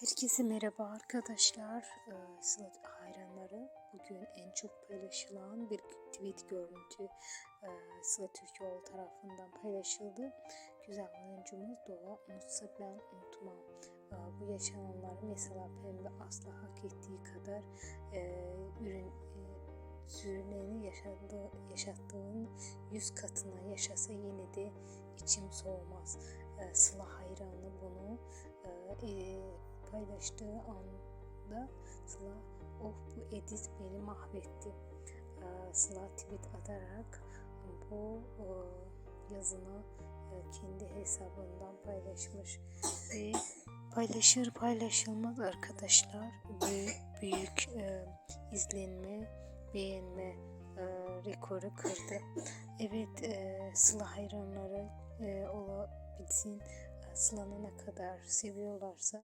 Herkese merhaba arkadaşlar. Ee, hayranları bugün en çok paylaşılan bir tweet görüntü e, Sıla Türkoğlu tarafından paylaşıldı. Güzel oyuncumuz Doğa unutsa ben unutmam. Ee, Bu yaşananları mesela Pembe asla hak ettiği kadar e, ürün sürülerini yaşadığı, yaşattığın yüz katına yaşasa yine de içim soğumaz. Ee, Sıla hayranı paylaştığı anda Sıla oh bu edit beni mahvetti. Ee, Sıla tweet atarak bu e, yazını e, kendi hesabından paylaşmış ve paylaşır paylaşılmaz arkadaşlar büyük büyük e, izlenme beğenme e, rekoru kırdı. Evet e, Sıla hayranları e, olabilsin. Sıla'nı ne kadar seviyorlarsa